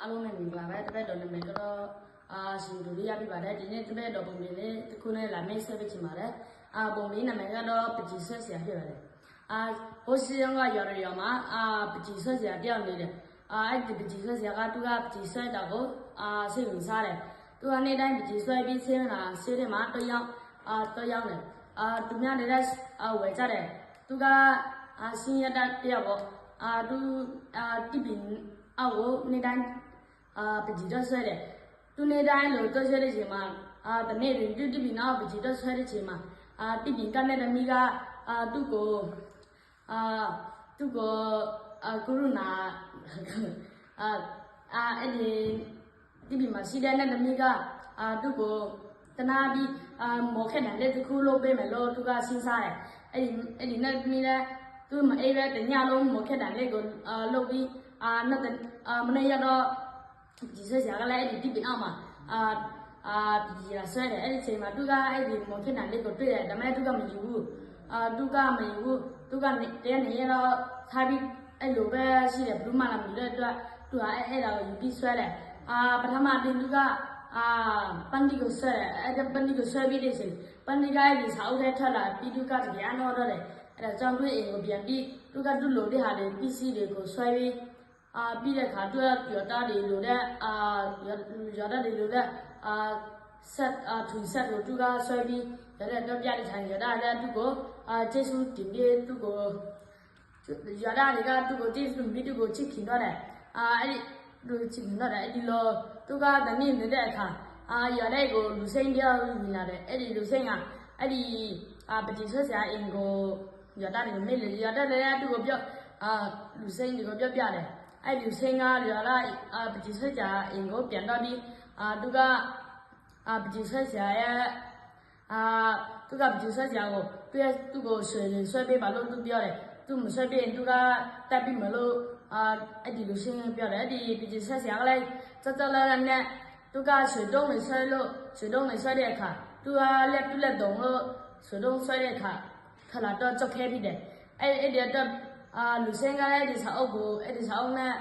အားလုံးနဲ့မြင်ပါပဲတပည့်တော်နာမည်ကတော့အာရှင်ဒူရိယပြပါတယ်ဒီနေ့တပည့်တော်ပုံလေးလေးတစ်ခုနဲ့လာမေးဆက်ပေးချင်ပါတယ်အာပုံလေးနာမည်ကတော့ပကြီးဆွဲဆရာဖြစ်ပါတယ်အာဟိုစီရောကရော်ရော်မှာအာပကြီးဆွဲဆရာတယောက်နေတယ်အာအဲ့ဒီပကြီးဆွဲဆရာကသူကပကြီးဆွဲတော့ကိုအာစိတ်ဝင်စားတယ်သူကနေ့တိုင်းပကြီးဆွဲပြီးဆင်းလာဆေးတယ်မှာတော့ရောက်အာတော့ရောက်တယ်အာသူများနေတဲ့အာဝယ်ကြတယ်သူကအာစင်းရတဲ့တယောက်ပေါ့အာသူအာတိပင်အောက်ကိုနေ့တိုင်း အာပကြီးတော့ဆွဲတယ်သူနေတိုင်းလို့တော့ဆွဲတဲ့ချိန်မှာအာတနေ့တွင်တူတူပြီးနောက်ပကြီးတော့ဆွဲတဲ့ချိန်မှာအာတိပင်ကနဲ့တမီကအာသူ့ကိုအာသူ့ကိုအာကုရုနာအာအာအဲ့ဒီတိပင်မှာရှိတဲ့နဲ့တမီကအာသူ့ကိုတနာပြီးအာမော်ခက်တယ်လက်တစ်ခုလုပ်ပေးမယ်လို့သူကစဉ်းစားတယ်အဲ့ဒီအဲ့ဒီနဲ့တမီလည်းသူမအေးပဲတညလုံးမော်ခက်တယ်လက်ကိုအာလုပ်ပြီးအာနဲ့အာမနေ့ရတော့ ဒီဆွဲဆရာကလည်းအဲ့ဒီတိပင်အောင်မှာအာအာဒီရဆွဲတယ်အဲ့ဒီချိန်မှာသူကအဲ့ဒီမော်ဖြစ်နိုင်လေးကိုတွေ့တယ်ဒါပေမဲ့သူကမယူဘူးအာသူကမယူဘူးသူကနေတည်းနေရတော့ထားပြီးအဲ့လိုပဲရှိတယ်ဘလူးမလာမယူတဲ့အတွက်သူကအဲ့အဲ့ဒါကိုယူပြီးဆွဲတယ်အာပထမတင်သူကအာပန်ဒီကိုဆွဲတယ်အဲ့ဒါပန်ဒီကိုဆွဲပြီးတဲ့ချိန်ပန်ဒီကအဲ့ဒီစာအုပ်ထဲထွက်လာပြီးသူကတကယ်တော့တော့တယ်အဲ့ဒါကြောင့်သူအိမ်ကိုပြန်ပြီးသူကသူ့လိုတဲ့ဟာတွေပစ္စည်းတွေကိုဆွဲပြီး အာပြီးတဲ့ခါသူကပြောတာတွေလို့တဲ့အာရတာတွေလို့တဲ့အာဆက်အာသူဆက်ကိုသူကဆွဲပြီးရတဲ့တော့ပြတဲ့ထိုင်ရတာလည်းသူကိုအာကျေစုတင်ပြီးသူကိုရတာတွေကသူကိုကျေစုပြီးသူကိုချစ်ခင်တော့တယ်အာအဲ့ဒီလူချစ်ခင်တော့တယ်အဲ့ဒီလိုသူကတနည်းနေတဲ့အခါအာရတဲ့ကိုလူစိမ့်ပြောမြင်လာတယ်အဲ့ဒီလူစိမ့်ကအဲ့ဒီအာပတိဆွဆရာအင်ကိုရတာတွေမေးလေရတာလည်းသူကိုပြောအာလူစိမ့်တွေကိုပြောပြတယ် အဲ့ဒီစင်ကားရလာအာပတိဆက်ကြအင်ကိုပြန်တော့ပြီးအာသူကအာပတိဆက်ကြရဲ့အာသူကပတိဆက်ကြကိုသူရဲ့သူ့ကိုဆွေဆွဲပေးပါလို့သူပြောတယ်သူမဆွဲပေးရင်သူကတက်ပြီးမလို့အာအဲ့ဒီလူစင်ပြောတယ်အဲ့ဒီပတိဆက်ကြကလည်းစက်စလာနဲ့သူကဆွေတုံးနေဆွဲလို့ဆွေတုံးနေဆွဲတဲ့အခါသူကလက်ပြလက်တုံလို့ ဆွေတုံးဆွဲတဲ့အခါခလာတော့ကြောက်ခဲပြီးတယ်အဲ့အဲ့ဒီတော့အာလူစင်ကလည်းဒီစာအုပ်ကိုအဲ့ဒီစာအုပ်နဲ့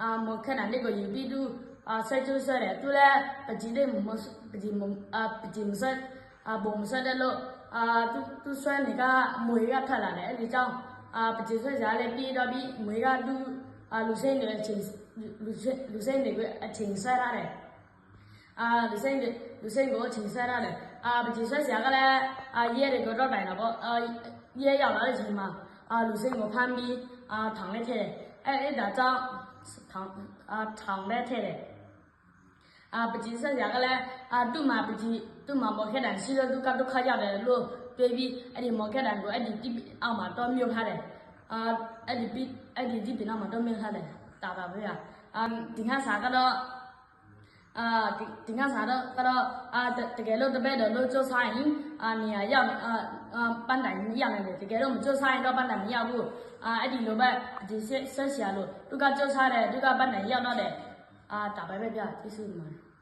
အာမခက်တာလေးကိုယူပြီးသူအာဆက်ကျိုးဆက်တယ်သူလည်းပကြီးလေးမပကြီးမအာပကြီးမဆက်အာဘုံမဆက်တယ်လို့အာသူသူဆွဲနေကအမွေကထက်လာတယ်အဲ့ဒီကြောင့်အာပကြီးဆွဲစားလည်းပြီးတော့ပြီးမွေကသူအာလူစင်တွေအချိန်လူစင် လူစင်တွေကအချိန်ဆွဲရတယ်အာလူစိမ့်လူစိမ့်ကိုချိန်ဆက်ရတယ်အာပကြီးဆွဲဆရာကလည်းအာရဲတွေကိုတော့တိုင်တာပေါ့အာရဲရောက်လာတဲ့အချိန်မှာအာလူစိမ့်ကိုဖမ်းပြီးအာထောင်ထဲထည့်တယ်အဲ့အဲ့ဒါကြောင့်ထောင်အာထောင်ထဲထည့်တယ်အာပကြီးဆက်ဆရာကလည်း အာသူ့မှာပကြီးသူ့မှာမော်ခက်တန်ရှိလို့သူကဒုက္ခရောက်တယ်လို့တွေးပြီးအဲ့ဒီမော်ခက်တန်ကိုအဲ့ဒီတိအောက်မှာတော့မြုပ်ထားတယ်အာအဲ့ဒီပြီးအဲ့ဒီဒီပင်အောက်မှာတော့မြုပ်ထားတယ်တာပါပဲအာဒီခါစားကတော့အာဒီဒီကစားတော့ကတော့အာတကယ်လို့တပည့်တော်လို့စူးစမ်းရင်အာနေရာရောက်အာအာပန်းတိုင်မရနိုင်တယ်တကယ်လို့မစူးစမ်းရင်တော့ပန်းတိုင်မရဘူးအာအဲ့ဒီလိုပဲဒီဆက်ဆက်ရှာလို့သူကစူးစမ်းတယ်သူကပန်းတိုင်ရောက်တော့တယ်အာဒါပဲပဲပြကျေးဇူးတင်ပါတယ်